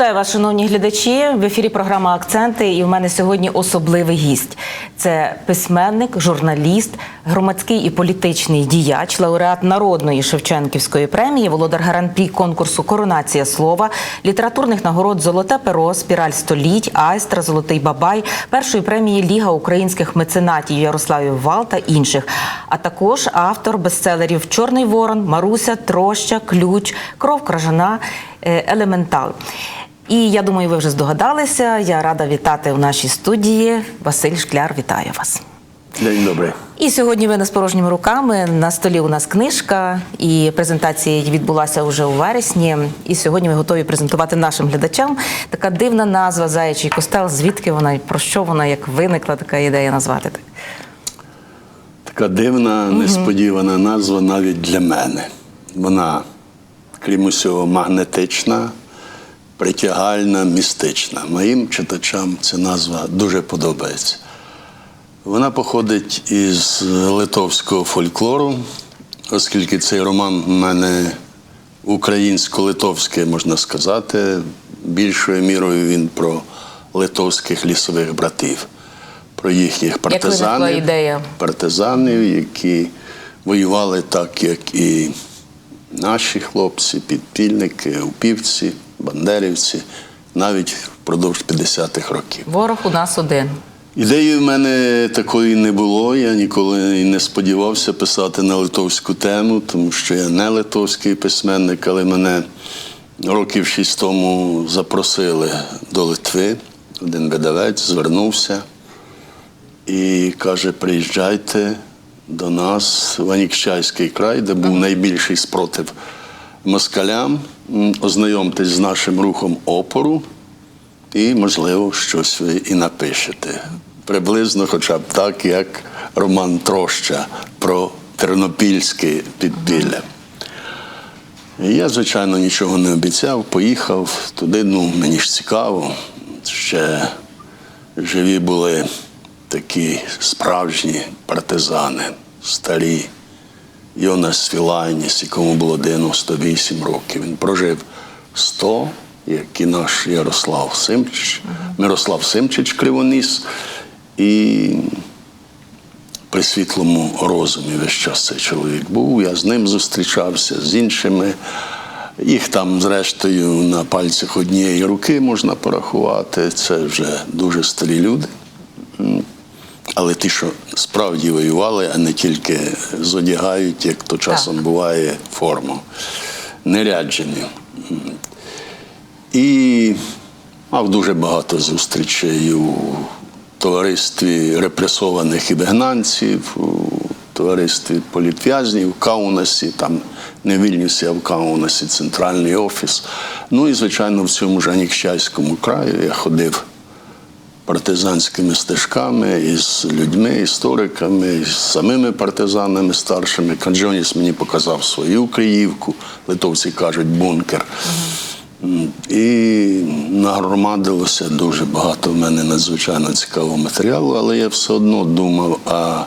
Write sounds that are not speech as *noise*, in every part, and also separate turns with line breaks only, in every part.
Вітаю вас, шановні глядачі. В ефірі програма Акценти. І в мене сьогодні особливий гість. Це письменник, журналіст, громадський і політичний діяч, лауреат народної Шевченківської премії, володар гарантій конкурсу Коронація слова, літературних нагород Золоте перо, спіраль століть, Айстра, Золотий Бабай, першої премії Ліга українських меценатів Ярославів Вал та інших. А також автор бестселерів Чорний Ворон, Маруся, Троща, Ключ, Кров Кражана, Елементал. І я думаю, ви вже здогадалися. Я рада вітати в нашій студії. Василь Шкляр, вітаю вас.
День добрий.
І сьогодні ви не з порожніми руками. На столі у нас книжка, і презентація відбулася вже у вересні. І сьогодні ми готові презентувати нашим глядачам. Така дивна назва Заячий костел. Звідки вона і про що вона, як виникла така ідея назвати так?
Така дивна, несподівана назва навіть для мене. Вона, крім усього, магнетична, притягальна, містична. Моїм читачам ця назва дуже подобається. Вона походить із литовського фольклору, оскільки цей роман в мене українсько-литовський, можна сказати. Більшою мірою він про литовських лісових братів, про їхніх партизанів,
ідея?
партизанів, які воювали так, як і наші хлопці, підпільники, упівці, бандерівці, навіть впродовж 50-х років.
Ворог у нас один.
Ідеї в мене такої не було. Я ніколи і не сподівався писати на литовську тему, тому що я не литовський письменник, але мене років шість тому запросили до Литви. Один видавець звернувся і каже: приїжджайте до нас в Анікщайський край, де був найбільший спротив москалям. Ознайомтесь з нашим рухом опору, і, можливо, щось ви і напишете. Приблизно, хоча б так, як Роман Троща про тернопільське підпілля. Я, звичайно, нічого не обіцяв, поїхав туди, ну, мені ж цікаво. Ще живі були такі справжні партизани, старі. Йонас Свілайніс, якому було 98 років. Він прожив 100, як і наш Ярослав Симчич, Мирослав Симчич Кривоніс. І при світлому розумі весь час цей чоловік був. Я з ним зустрічався, з іншими. Їх там, зрештою, на пальцях однієї руки можна порахувати. Це вже дуже старі люди. Але ті, що справді воювали, а не тільки зодягають, як то часом буває, форму. Неряджені. І мав дуже багато зустрічей у товаристві репресованих і вигнанців, у товаристві політв'язнів в Каунасі, там не Вільнюсі, а в Каунасі, центральний офіс. Ну і, звичайно, в цьому ж Анікщайському краю я ходив партизанськими стежками із людьми, істориками, із самими партизанами старшими. Канджоніс мені показав свою Криївку, литовці кажуть бункер. І нагромадилося дуже багато в мене надзвичайно цікавого матеріалу, але я все одно думав, а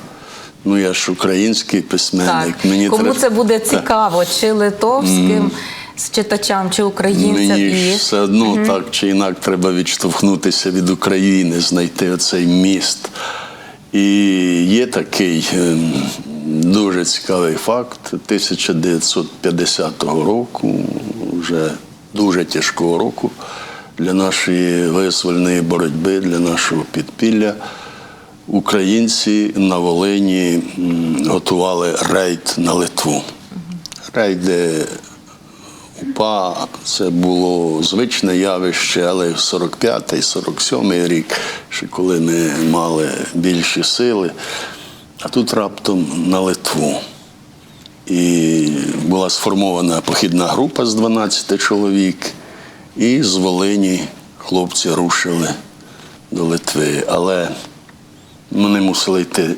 ну я ж український письменник.
Так. Кому
треба-
це буде цікаво, чи литовським з читачам, чи українцям?
Мені ж все одно так чи інак треба відштовхнутися від України, знайти оцей міст. І є такий ем, дуже цікавий факт 1950 року, вже дуже тяжкого року для нашої визвольної боротьби, для нашого підпілля. Українці на Волині готували рейд на Литву. Рейди УПА це було звичне явище, але в 45-й, 47-й рік, ще коли ми мали більші сили, а тут раптом на Литву. І була сформована похідна група з 12 чоловік, і з Волині хлопці рушили до Литви. Але вони мусили йти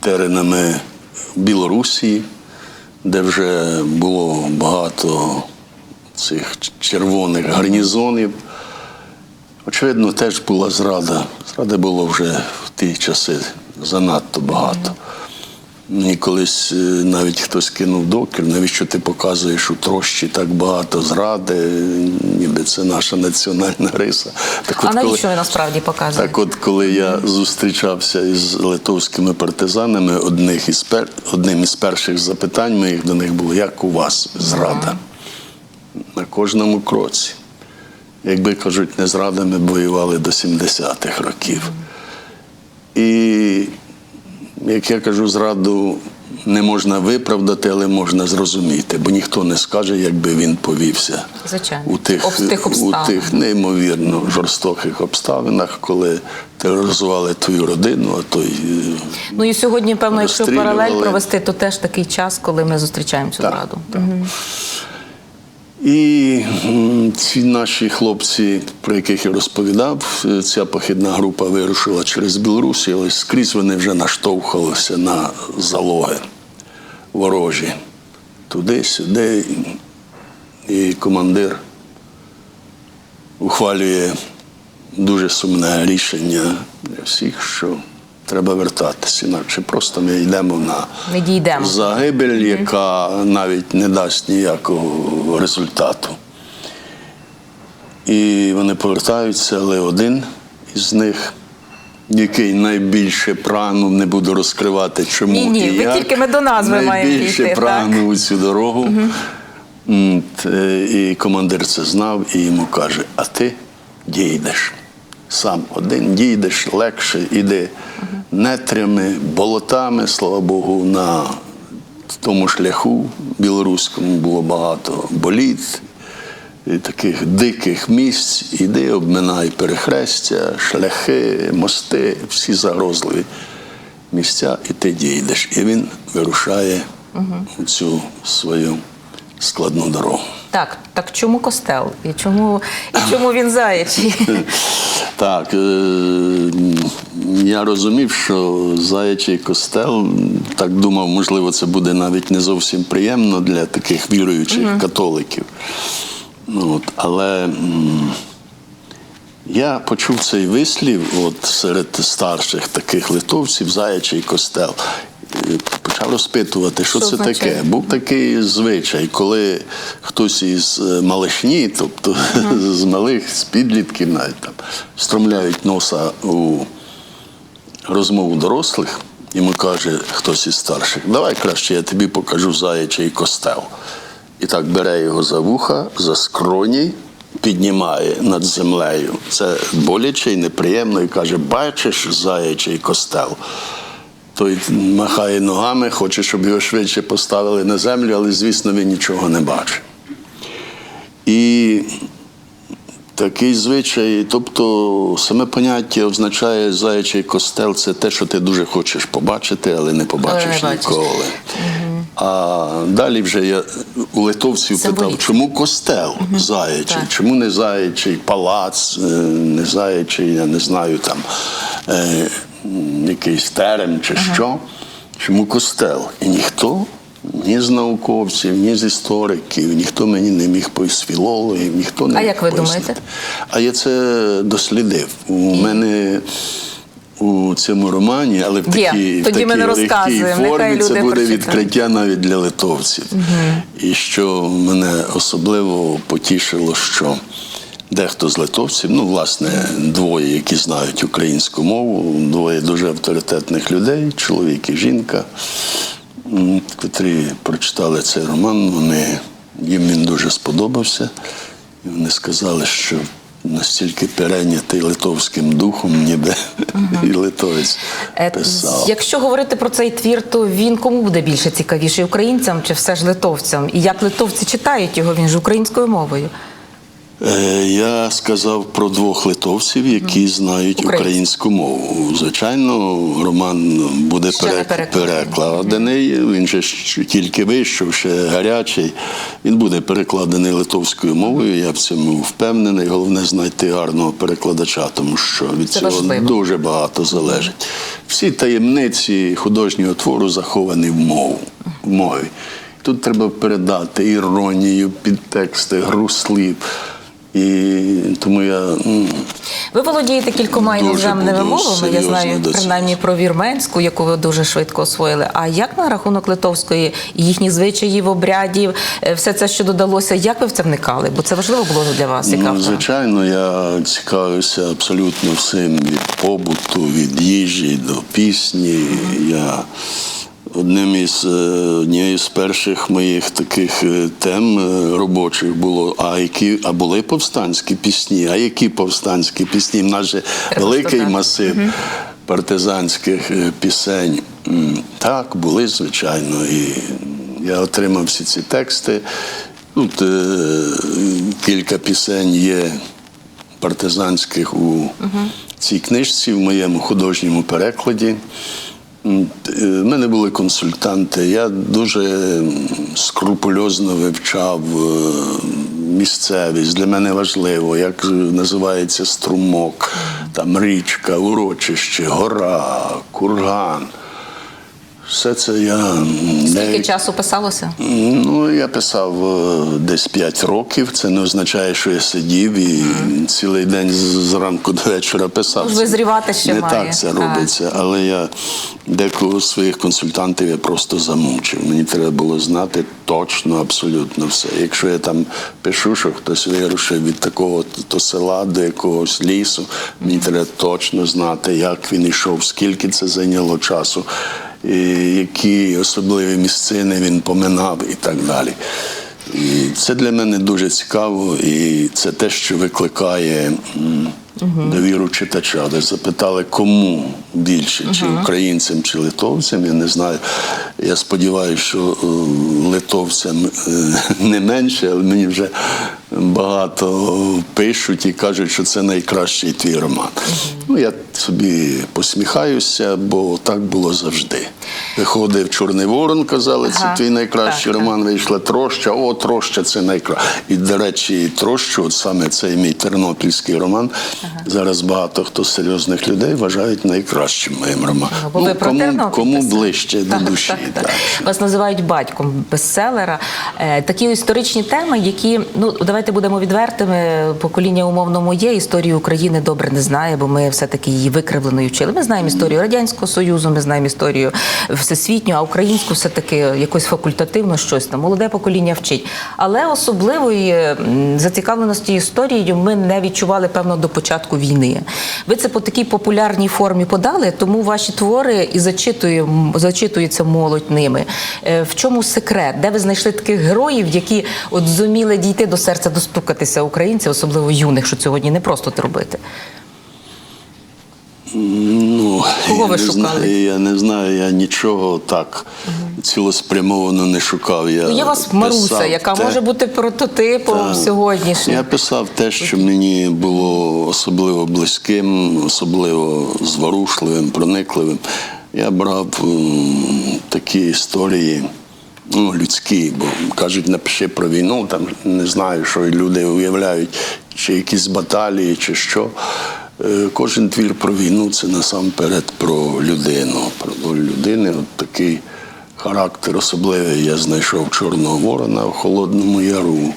теренами Білорусі, де вже було багато цих червоних гарнізонів. Очевидно, теж була зрада. Зради було вже в ті часи занадто багато. Мені колись е, навіть хтось кинув докір, навіщо ти показуєш у трощі так багато зради, ніби це наша національна риса. Так
А
от, коли-
навіщо ви насправді показуєте?
так от, коли я зустрічався із литовськими партизанами, одних із пер... одним із перших запитань моїх до них було, як у вас зрада? На кожному кроці. Якби кажуть, не зрада, ми воювали до 70-х років. І як я кажу, зраду не можна виправдати, але можна зрозуміти, бо ніхто не скаже, якби він повівся
Звичайно.
у тих,
Об- тих
у тих неймовірно жорстоких обставинах, коли тероризували твою родину, а то й е,
Ну і сьогодні, певно, якщо паралель провести, то теж такий час, коли ми зустрічаємо цю
Так,
зраду.
так. І ці наші хлопці, про яких я розповідав, ця похідна група вирушила через Білорусь, але скрізь вони вже наштовхувалися на залоги ворожі. Туди-сюди. І командир ухвалює дуже сумне рішення для всіх, що треба вертатися, інакше просто ми йдемо на
Не дійдемо.
загибель, яка навіть не дасть ніякого результату. І вони повертаються, але один із них, який найбільше прагнув, не буду розкривати, чому
Ні-ні,
і
ви
як,
тільки ми до назви маємо
найбільше
так.
прагнув у цю дорогу. Т- І командир це знав і йому каже: а ти дійдеш. Сам один дійдеш, легше іди нетрями, болотами, слава Богу, на тому шляху білоруському було багато боліт, і таких диких місць. Іди, обминай перехрестя, шляхи, мости, всі загрозливі місця, і ти дійдеш. І він вирушає у цю свою складну дорогу.
Так, так чому костел? І чому, і чому він заячий? *laughs*
Так, е, я розумів, що заячий костел, так думав, можливо, це буде навіть не зовсім приємно для таких віруючих католиків. Ну, от, але я почув цей вислів от, серед старших таких литовців, заячий костел. І Почав розпитувати, що,
Що
це
означає?
таке. Був такий звичай, коли хтось із е, малишні, тобто *laughs* з малих, з підлітків навіть там, стромляють носа у розмову дорослих, йому каже хтось із старших, давай краще я тобі покажу заячий костел. І так бере його за вуха, за скроні, піднімає над землею. Це боляче і неприємно, і каже: бачиш заячий костел. Той махає ногами, хоче, щоб його швидше поставили на землю, але, звісно, він нічого не бачить. І такий звичай, тобто саме поняття означає заячий костел це те, що ти дуже хочеш побачити, але не побачиш
Але не
ніколи. А далі вже я у литовців
Символічно.
питав, чому костел заячий,
Так.
чому не заячий палац, е, не заячий, я не знаю, там е, якийсь терем чи що. Чому костел? І ніхто, ні з науковців, ні з істориків, ніхто мені не міг з філологів, ніхто не
А
міг
як ви
пояснити.
думаєте?
А я це дослідив. У мене у цьому романі, але в такій, в такій легкій формі це буде
прочитають.
відкриття навіть для литовців. І що мене особливо потішило, що дехто з литовців, ну, власне, двоє, які знають українську мову, двоє дуже авторитетних людей, чоловік і жінка, котрі прочитали цей роман, вони, їм він дуже сподобався. І вони сказали, що настільки перейнятий литовським духом, ніби *laughs* і литовець
Е,
писав.
Якщо говорити про цей твір, то він кому буде більше цікавіший українцям чи все ж литовцям? І як литовці читають його, він ж українською мовою.
Е, Я сказав про двох литовців, які знають
Українську.
мову. Звичайно, роман буде перек-
перекладений.
перекладений. Він же тільки вийшов, ще гарячий. Він буде перекладений литовською мовою. Я в цьому впевнений. Головне знайти гарного перекладача, тому що від
Це
цього
важливо.
дуже багато залежить. Всі таємниці художнього твору заховані в мову в мові. Тут треба передати іронію, підтексти, гру слів. І тому я
Ви володієте кількома іноземними мовами. Я знаю
до цього.
принаймні про вірменську, яку ви дуже швидко освоїли. А як на рахунок литовської їхніх звичаїв, обрядів, е, все це, що додалося, як ви в це вникали? Бо це важливо було для вас. Яка
Ну, звичайно, я цікавився абсолютно всім від побуту, від їжі до пісні. Я одним із е, однією з перших моїх таких е, тем е, робочих було, а які а були повстанські пісні, а які повстанські пісні? В нас же великий масив партизанських пісень. Так, були, звичайно. І я отримав всі ці тексти. Тут е, кілька пісень є партизанських у цій книжці, в моєму художньому перекладі. Е, В мене були консультанти. Я дуже скрупульозно вивчав е, місцевість. Для мене важливо, як називається струмок, там річка, урочище, гора, курган. Все це я
Скільки
не
часу писалося?
Ну, я писав е, десь 5 років. Це не означає, що я сидів і цілий день зранку до вечора писав.
Ну, визрівати ще
не
має.
так це робиться. Але я декого своїх консультантів я просто замучив. Мені треба було знати точно, абсолютно все. Якщо я там пишу, що хтось вирушив від такого то села до якогось лісу, мені треба точно знати, як він йшов, скільки це зайняло часу які особливі місцини він поминав і так далі. І це для мене дуже цікаво, і це те, що викликає м, довіру читача. Ви запитали, кому більше, чи українцям, чи литовцям, я не знаю. Я сподіваюся, що е, литовцям е, *laughs* не менше, але мені вже багато пишуть і кажуть, що це найкращий твій роман. Ну, я собі посміхаюся, бо так було завжди. Виходив Чорний Ворон, казали, це
Ага,
твій найкращий
так,
роман. Вийшла троща, о, троща це найкраще. І, до речі, трощу, от саме цей мій тернопільський роман. Зараз багато хто з серйозних людей вважають найкращим моїм романом.
Ну, бо ви про
кому, кому ближче
Так,
до душі.
так, так.
так.
Вас називають батьком бестселера. Е, Такі історичні теми, які ну давайте будемо відвертими. Покоління умовно моє історію України добре не знає, бо ми все таки її викривленою вчили. Ми знаємо історію радянського союзу, ми знаємо історію всесвітню, а українську все таки якось факультативно щось там. Молоде покоління вчить. Але особливої зацікавленості історією ми не відчували певно до початку війни. Ви це по такій популярній формі подали, тому ваші твори і зачитує, зачитується молодь ними. Е, В чому секрет? Де ви знайшли таких героїв, які от зуміли дійти до серця, достукатися українців, особливо юних, що сьогодні не просто це робити?
Ну,
Кого
я
ви
не
шукали?
Знаю, я не знаю, я нічого так цілеспрямовано не шукав. Я
Ну, є у вас Маруся, яка
те-
може бути прототипом
Так.
сьогоднішнім.
Я писав те, що мені було особливо близьким, особливо зворушливим, проникливим. Я брав такі історії. Ну, людські, бо кажуть, напиши про війну, там не знаю, що люди уявляють, чи якісь баталії, чи що. Е, Кожен твір про війну це насамперед про людину, про долю людини. От такий характер особливий я знайшов Чорного Ворона в Холодному Яру.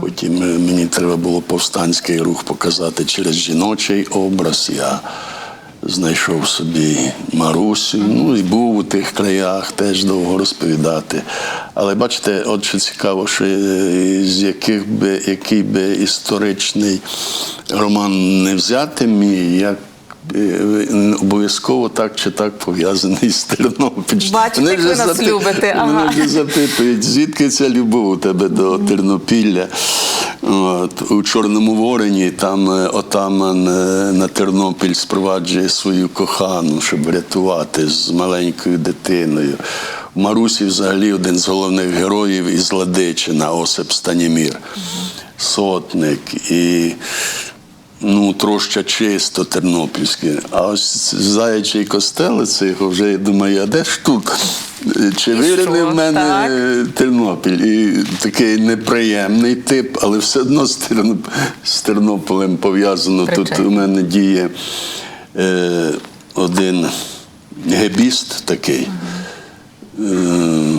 Потім е, мені треба було повстанський рух показати через жіночий образ. Я знайшов собі Марусю, ну і був у тих краях теж довго розповідати. Але бачите, от що цікаво, що е, з яких би який би історичний роман не взяти мій, як обов'язково так чи так пов'язаний з Тернопільщиною.
Бачите,
Мене
як ви нас
запи-
любите,
Мене вже запитують, звідки ця любов у тебе до Тернопілля. От, у Чорному Вороні там е, отаман е, на Тернопіль спроваджує свою кохану, щоб врятувати з маленькою дитиною. Марусі взагалі один з головних героїв із Ладичина, Осип Станімір, сотник. І Ну, троща чисто тернопільське. А ось заячий костел, це його вже я думаю, а де ж тут? Чи вирине в мене
Так.
Тернопіль? І такий неприємний тип, але все одно з Тернополем пов'язано. Тут у мене діє е, один гебіст такий. Е,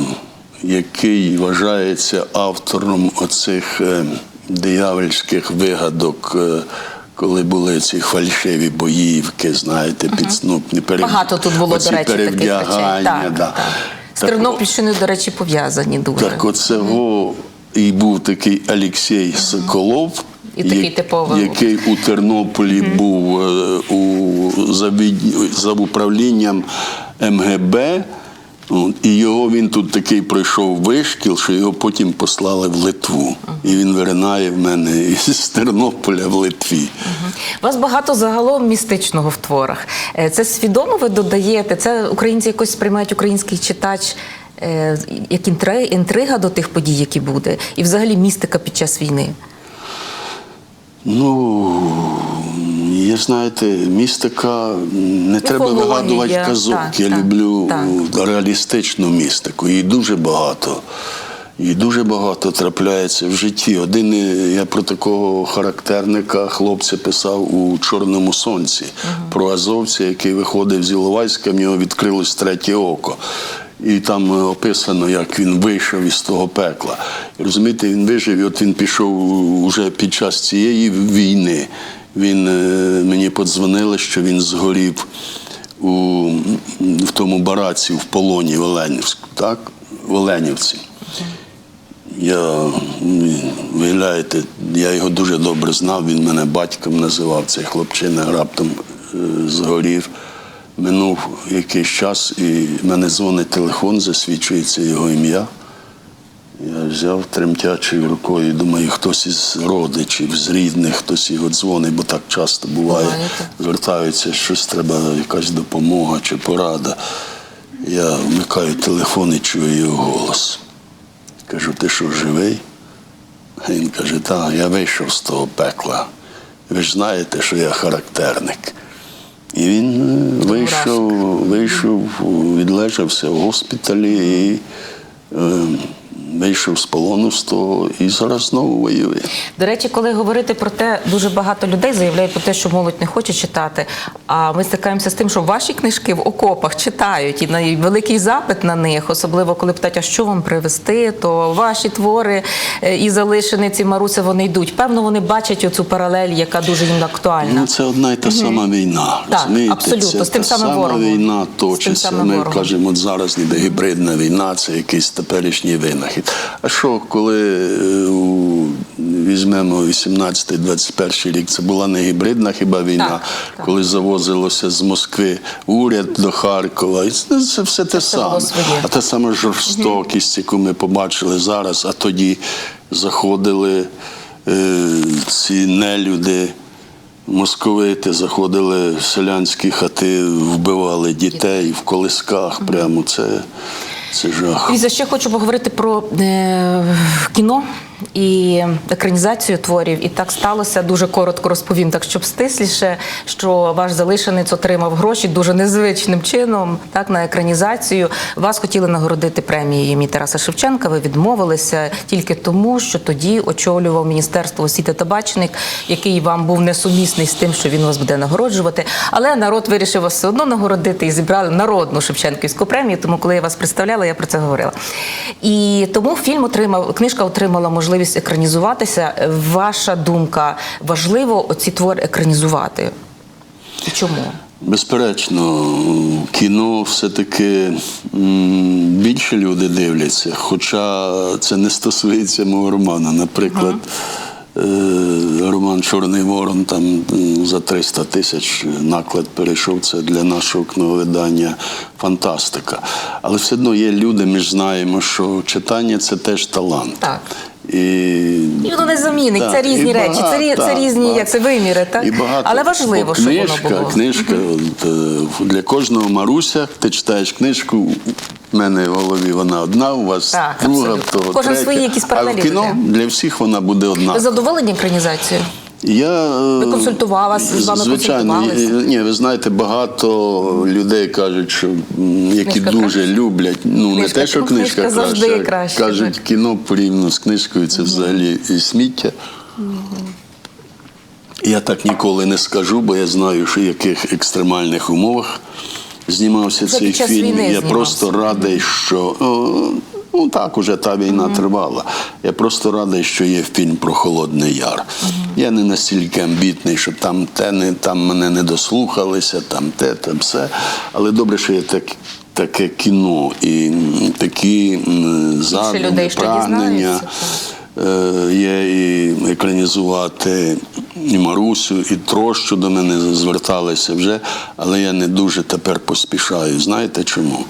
який вважається автором оцих е, диявольських вигадок, е, коли були ці фальшиві боївки, знаєте, підснупні перев...
Багато тут було,
оці
до речі, таких речей. Так,
да.
так. З Тернопільщиною, до речі, пов'язані дуже.
так, оце оцього і був такий Олексій Соколов.
І такий
я-
типовий.
який у Тернополі був е, у, за, від- за управлінням МГБ. І його він тут такий пройшов вишкіл, що його потім послали в Литву. І він виринає в мене із Тернополя в Литві.
У вас багато загалом містичного в творах. Е, Це свідомо ви додаєте? Це українці якось сприймають український читач е, як інтрига до тих подій, які буде, і взагалі містика під час війни.
Ну, я знаєте, містика не треба
Міфологія,
вигадувати казок.
так,
я
так,
люблю
так.
реалістичну містику. Її дуже багато. І дуже багато трапляється в житті. Один е, я про такого характерника хлопця писав у Чорному сонці про азовця, який виходив з Іловайська, в нього відкрилось третє око. І там е, описано, як він вийшов із того пекла. І розумієте, він вижив, і от він пішов уже під час цієї війни. Він е, мені подзвонили, що він згорів у, в тому бараці в полоні в Оленівську, так? В Оленівці. Я, виявляєте, я його дуже добре знав, він мене батьком називав, цей хлопчина раптом е, згорів. Минув якийсь час, і мене дзвонить телефон, засвідчується його ім'я. Я взяв тремтячою рукою, думаю, хтось із родичів, з рідних, хтось його дзвонить, бо так часто буває. Звертаються, щось треба, якась допомога чи порада. Я вмикаю телефон і чую його голос. Кажу, ти що, живий? А Він каже, так, я вийшов з того пекла. Ви ж знаєте, що я характерник. І він е, вийшов, вийшов, відлежався в госпіталі і е, вийшов з полону з того і зараз знову воює.
До речі, коли говорити про те, дуже багато людей заявляють про те, що молодь не хоче читати. А ми стикаємося з тим, що ваші книжки в окопах читають, і на- великий запит на них, особливо коли питають, а що вам привезти, то ваші твори е, і залишениці Маруся вони йдуть. Певно, вони бачать оцю паралель, яка дуже їм актуальна.
Ну, це одна й та сама війна.
Так,
розумієте?
абсолютно,
Це
з тим
та
самим ворогом.
війна точиться. Ми
ворогом.
кажемо, от зараз ніби гібридна війна, це якийсь теперішній винахід. А що, коли е, візьмемо 18-21 рік, це була не гібридна хіба війна,
Так, так.
коли завозилося з Москви уряд до Харкова. І це, це все те саме. А та сама жорстокість, яку ми побачили зараз, а тоді заходили е, ці нелюди, московити, заходили в селянські хати, вбивали дітей в колисках. Прямо це, це жах.
Ліза, ще хочу поговорити про е, кіно і екранізацію творів. І так сталося дуже коротко розповім, так щоб стисліше, що ваш залишенець отримав гроші дуже незвичним чином. Так на екранізацію вас хотіли нагородити премією імені Тараса Шевченка. Ви відмовилися тільки тому, що тоді очолював міністерство освіти та бачник, який вам був несумісний з тим, що він вас буде нагороджувати. Але народ вирішив вас все одно нагородити і зібрали народну Шевченківську премію. Тому, коли я вас представляла, я про це говорила. І тому фільм отримав, книжка отримала можливість екранізуватися. Ваша думка важливо оці твори екранізувати? І чому?
Безперечно, кіно все-таки більше люди дивляться, хоча це не стосується мого роману. Наприклад, е, роман Чорний Ворон там за 300 тисяч наклад перейшов. Це для нашого книговидання фантастика. Але все одно є люди, ми ж знаємо, що читання це теж талант.
Так.
І,
І воно не замінить, це різні речі, це, рі- це різні
багато.
як це виміри, так?
І багато.
Але важливо, щоб
книжка,
воно було.
Книжка, от, е, для кожного Маруся, ти читаєш книжку, в мене в голові вона одна, у вас
Так,
друга,
абсолютно.
того
Кожен
третя.
свої якісь
А
паралелі
в кіно для всіх вона буде одна.
Ви задоволені екранізацією?
Я
Ви консультувалися, з вами
звичайно, ні, ви знаєте, багато людей кажуть, що які
Книжка
дуже
краще?
люблять. Ну
Книжка-
не те, що книжка,
книжка
краще,
краще,
кажуть,
так.
кіно порівняно з книжкою це взагалі і сміття. Я так ніколи не скажу, бо я знаю, що в яких екстремальних умовах знімався
Це
цей фільм. я
знімався.
просто радий, що о, Ну так, уже та війна тривала. Я просто радий, що є фільм про Холодний Яр. Я не настільки амбітний, щоб там те не там мене не дослухалися, там те, там все. Але добре, що є так, таке кіно і такі задуми, прагнення. Е, Є і екранізувати і Марусю, і Трощу до мене зверталися вже, але я не дуже тепер поспішаю. Знаєте чому?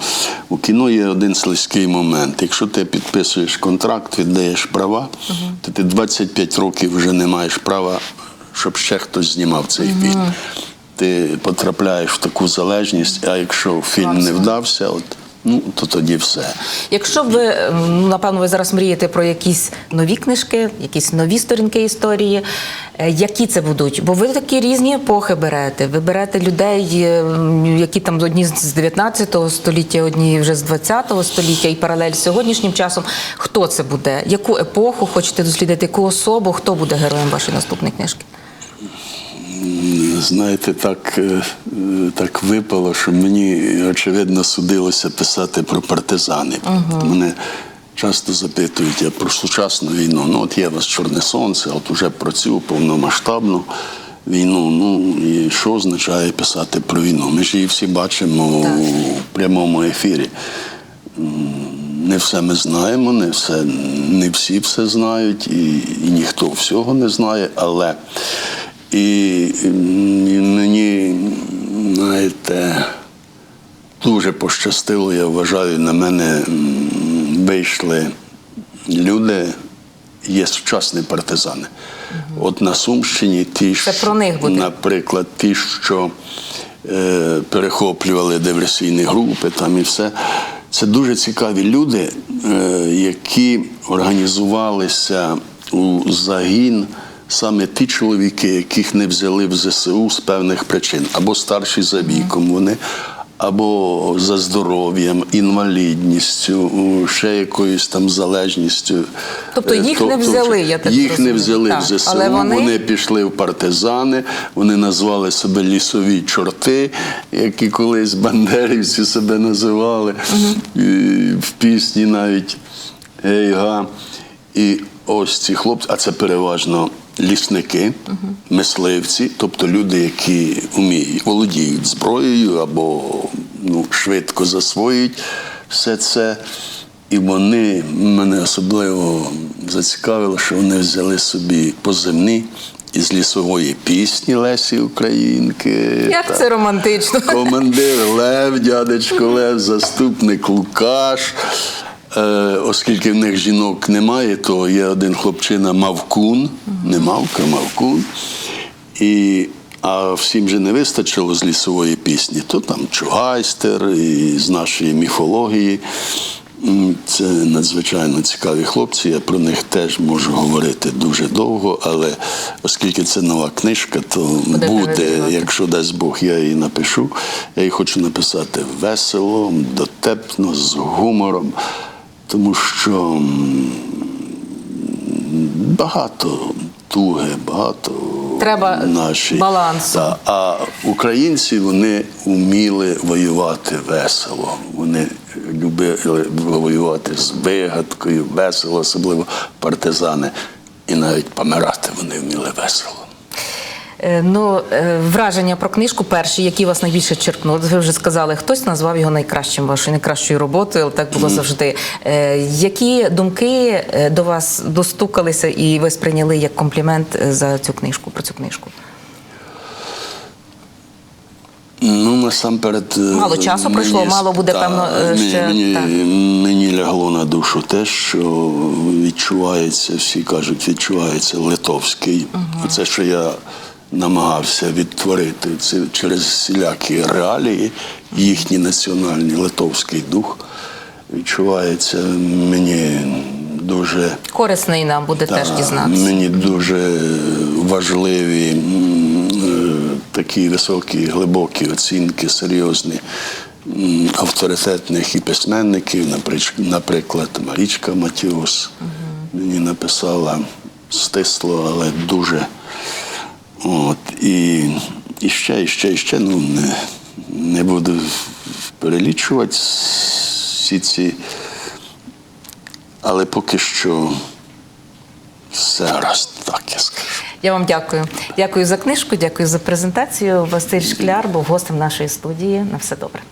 У кіно є один слизький момент. Якщо ти підписуєш контракт, віддаєш права, то ти 25 років вже не маєш права, щоб ще хтось знімав цей фільм. Ти потрапляєш в таку залежність, а якщо фільм не вдався, от, ну, то тоді все.
Якщо б ви, ну, напевно, ви зараз мрієте про якісь нові книжки, якісь нові сторінки історії, е, які це будуть? Бо ви такі різні епохи берете. Ви берете людей, е, які там одні з 19 століття, одні вже з 20 століття, і паралель з сьогоднішнім часом. Хто це буде? Яку епоху хочете дослідити? Яку особу? Хто буде героєм вашої наступної книжки?
Знаєте, так, е, так випало, що мені очевидно судилося писати про партизани. Мене часто запитують я про сучасну війну. Ну, от є у вас Чорне Сонце, от уже про цю повномасштабну війну. Ну і що означає писати про війну? Ми ж її всі бачимо у прямому ефірі. Не все ми знаємо, не все, не всі все знають, і, і ніхто всього не знає, але і, мені, знаєте, дуже пощастило, я вважаю, на мене вийшли люди, є сучасні партизани. От на Сумщині ті,
Це про них буде.
наприклад, ті, що е, перехоплювали диверсійні групи там і все. Це дуже цікаві люди, е, які організувалися у загін саме ті чоловіки, яких не взяли в ЗСУ з певних причин, або старші за віком вони. Або за здоров'ям, інвалідністю, ще якоюсь там залежністю.
Тобто їх не взяли, я так
їх не взяли
Так,
в ЗСУ.
але вони-
вони пішли в партизани, вони назвали себе лісові чорти, які колись бандерівці себе називали І в пісні навіть Ейга. І ось ці хлопці, а це переважно лісники, мисливці, тобто люди, які вміють, володіють зброєю або ну, швидко засвоюють все це. І вони мене особливо зацікавило, що вони взяли собі позивні із лісової пісні Лесі Українки.
Як
та
це романтично?
Командир Лев, дядечко Лев, заступник Лукаш. Е, оскільки в них жінок немає, то є один хлопчина Мавкун, не Мавка, Мавкун. І, а всім же не вистачило з лісової пісні. То там Чугайстер і з нашої міфології. Це надзвичайно цікаві хлопці. Я про них теж можу говорити дуже довго, але оскільки це нова книжка, то
Будете
буде, якщо дасть Бог, я її напишу. Я її хочу написати весело, дотепно, з гумором, тому що багато туги, багато
Треба
наші.
балансу.
Та, а українці вони вміли воювати весело. Вони любили воювати з вигадкою, весело, особливо партизани. І навіть помирати вони вміли весело.
Е, Ну, е, враження про книжку перші, які вас найбільше черпнули. Ви вже сказали, хтось назвав його найкращим вашою найкращою роботою, але так було завжди. Е, Які думки до вас достукалися і ви сприйняли як комплімент за цю книжку, про цю книжку?
Ну, насамперед.
Мало часу пройшло, мало буде, певно, е,
мені,
ще,
Мені,
так.
мені лягло на душу те, що відчувається, всі кажуть, відчувається литовський. Це, що я намагався відтворити це через всілякі реалії, їхній національний литовський дух. Відчувається мені дуже.
Корисний нам буде теж дізнатися.
Мені дуже важливі е, такі високі, глибокі оцінки, серйозні авторитетних і письменників, наприклад, Марічка Матіос мені написала стисло, але дуже. От, і, і ще, і ще, і ще, ну, не, не буду перелічувати всі ці Але поки що все раз так я скажу.
Я вам дякую. Дякую за книжку, дякую за презентацію. Василь Шкляр був гостем нашої студії. На все добре.